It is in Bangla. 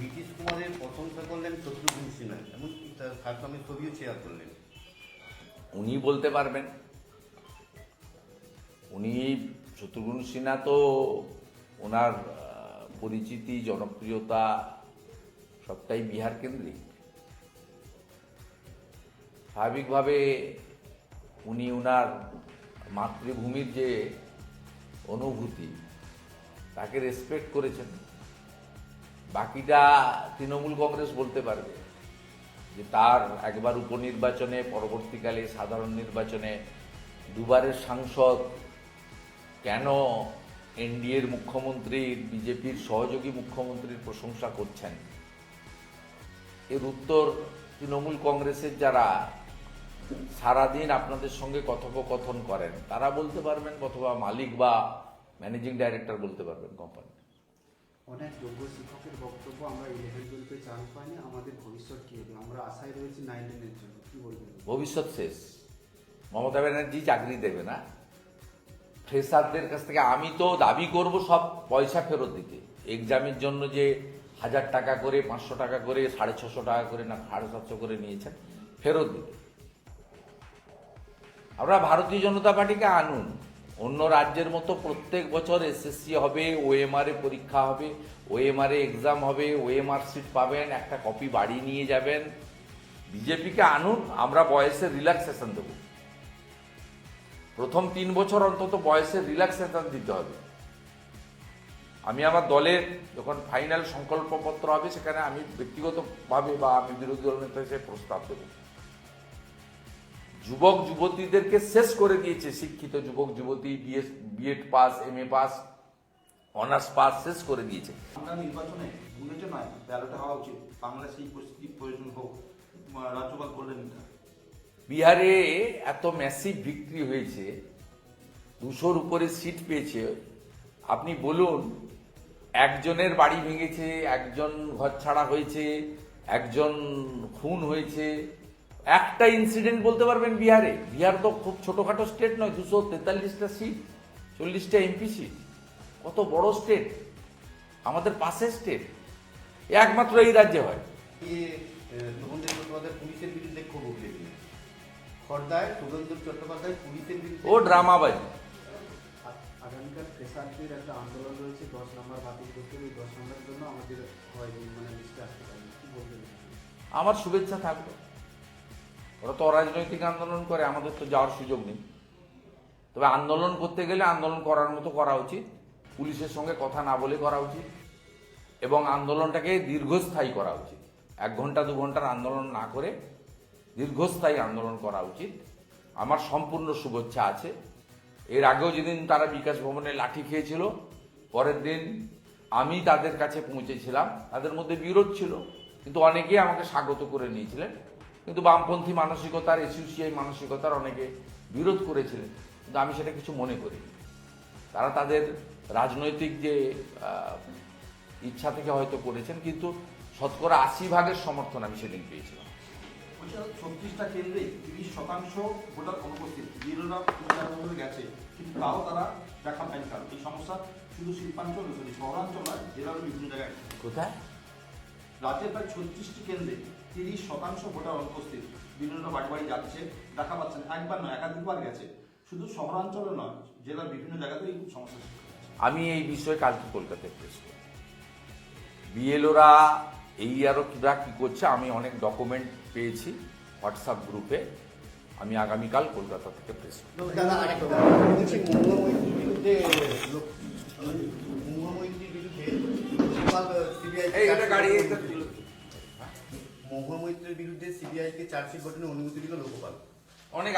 নীতিশ কুমারের প্রশংসা করলেন শত্রুঘ্ন সিনহা এমনকি তার সারসমের ছবিও শেয়ার করলেন। উনি বলতে পারবেন। উনি শত্রুঘ্ন সিনহা তো ওনার পরিচিতি, জনপ্রিয়তা সবটাই বিহার কেন্দ্রিক। স্বাভাবিকভাবে উনি ওনার মাতৃভূমির যে অনুভূতি, তাকে রেসপেক্ট করেছেন। বাকিটা তৃণমূল কংগ্রেস বলতে পারবে। যে তার একবার উপনির্বাচনে, পরবর্তীকালে সাধারণ নির্বাচনে দুবারের সাংসদ, কেন এনডিএর মুখ্যমন্ত্রীর বিজেপির সহযোগী মুখ্যমন্ত্রীর প্রশংসা করছেন? এর উত্তর তৃণমূল কংগ্রেসের যারা সারাদিন আপনাদের সঙ্গে কথোপকথন করেন, তারা বলতে পারবেন, অথবা মালিক বা ম্যানেজিং ডাইরেক্টর বলতে পারবেন কোম্পানি অনেক যোগ্য শিক্ষকের বক্তব্য আমরা ইলেভেন টুয়েলভে চান্স পাইনি আমাদের ভবিষ্যৎ কি হবে? আমরা আশায় রয়েছি নাইন টেনের জন্য কি বলবেন? ভবিষ্যৎ শেষ। মমতা ব্যানার্জি চাকরি দেবে না। ফ্রেশারদের কাছ থেকে আমি তো দাবি করব সব পয়সা ফেরত দিতে। এক্সামের জন্য যে হাজার টাকা করে, পাঁচশো টাকা করে, সাড়ে ছশো টাকা করে না, সাড়ে সাতশো করে নিয়েছেন, ফেরত দিতে। আমরা ভারতীয় জনতা পার্টিকে আনুন। অন্য রাজ্যের মতো প্রত্যেক বছর এসএসসি হবে ওএমআর পরীক্ষা হবে ওএমআর এক্সাম হবে ওএমআর সিট পাবেন, একটা কপি বাড়ি নিয়ে যাবেন। বিজেপিকে আনুন, আমরা বয়সের রিল্যাক্সেশন দেবো। প্রথম তিন বছর অন্তত বয়সের রিল্যাক্সেশন দিতে হবে। আমি আমার দলের যখন ফাইনাল সংকল্পপত্র হবে, সেখানে আমি ব্যক্তিগতভাবে বা আমি বিরোধী দল নেতা হিসেবে প্রস্তাব দেব। যুবক যুবতীদেরকে শেষ করে দিয়েছে শিক্ষিত যুবক যুবতী BS BEd pass M A pass honours pass শেষ করে দিয়েছে। আমরা নির্বাচনে বুলেটে নয় ব্যালটে হওয়া উচিত। বাংলা সেই পরিস্থিতি প্রয়োজন হোক রাজ্যপাল এটা। বিহারে এত ম্যাসিভ বিক্রি হয়েছে দুশোর উপরে সিট পেয়েছে। আপনি বলুন একজনের বাড়ি ভেঙেছে একজন ঘর ছাড়া হয়েছে একজন খুন হয়েছে একটা ইনসিডেন্ট বলতে পারবেন বিহারে। বিহার তো খুব ছোটখাটো স্টেট নয় দুশো তেতাল্লিশটা সিট চল্লিশটা এমপি সিট কত বড় স্টেট আমাদের পাশের স্টেট একমাত্র এই রাজ্যে হয়। পুলিশের বিরুদ্ধে উঠে খর্দায় চট্টোপাধ্যায় পুলিশের বিরুদ্ধে ও ড্রামাবাজি। আগামীকাল ফ্রেশারদের একটা আন্দোলন রয়েছে দশ নম্বর বাতিল করতে হবে। দশ নম্বরের জন্য আমাদের হয় মানে লিস্টে আসতে পারি কি বলবেন? আমার শুভেচ্ছা থাকবে ওরা তো অরাজনৈতিক আন্দোলন করে, আমাদের তো যাওয়ার সুযোগ নেই। তবে আন্দোলন করতে গেলে আন্দোলন করার মতো করা উচিত, পুলিশের সঙ্গে কথা না বলে করা উচিত, এবং আন্দোলনটাকে দীর্ঘস্থায়ী করা উচিত। এক ঘণ্টা, দু ঘণ্টার আন্দোলন না করে দীর্ঘস্থায়ী আন্দোলন করা উচিত। আমার সম্পূর্ণ শুভেচ্ছা আছে। এর আগেও যেদিন তারা বিকাশ ভবনে লাঠি খেয়েছিল, পরের দিন আমি তাদের কাছে পৌঁছেছিলাম। তাদের মধ্যে বিরোধ ছিল, কিন্তু অনেকেই আমাকে স্বাগত করে নিয়েছিলেন। কিন্তু বামপন্থী মানসিকতার এসিউসিআই মানসিকতার অনেকে বিরোধ করেছিলেন। কিন্তু আমি সেটা কিছু মনে করি তারা তাদের রাজনৈতিক যে ইচ্ছা থেকে হয়তো করেছেন কিন্তু শতকরা আশি ভাগের সমর্থন আমি সেদিন পেয়েছিলাম। ছত্রিশটা কেন্দ্রে তিরিশ শতাংশ ভোটার অনুপস্থিত। বিরোধীরা গেছে কিন্তু তাও তারা দেখা পায়নি কারণ এই সমস্যা শুধু শিল্পাঞ্চল শহরাঞ্চল নয় জেলারও বিভিন্ন জায়গায়। কোথায়? রাজ্যের প্রায় ছত্রিশটি কেন্দ্রে তিরিশ শতাংশ ভোটার অনুপস্থিত। বিভিন্ন বাড়ি বাড়ি যাচ্ছে দেখা পাচ্ছেন একবার নয় একাধিকবার গেছে। শুধু শহরাঞ্চলে নয় জেলার বিভিন্ন জায়গাতেই এই সমস্যা আমি এই বিষয়ে কালকে কলকাতায় প্রেস করব। বিএলওরা এই আরও কিরা কী করছে আমি অনেক ডকুমেন্ট পেয়েছি হোয়াটসঅ্যাপ গ্রুপে আমি আগামীকাল কলকাতা থেকে প্রেস করব। মৈত্রের সিবিআই কে বিরুদ্ধে সিবিআইকে চার্জশিট গঠনের অনুমতি দিল লোকপাল। অনেক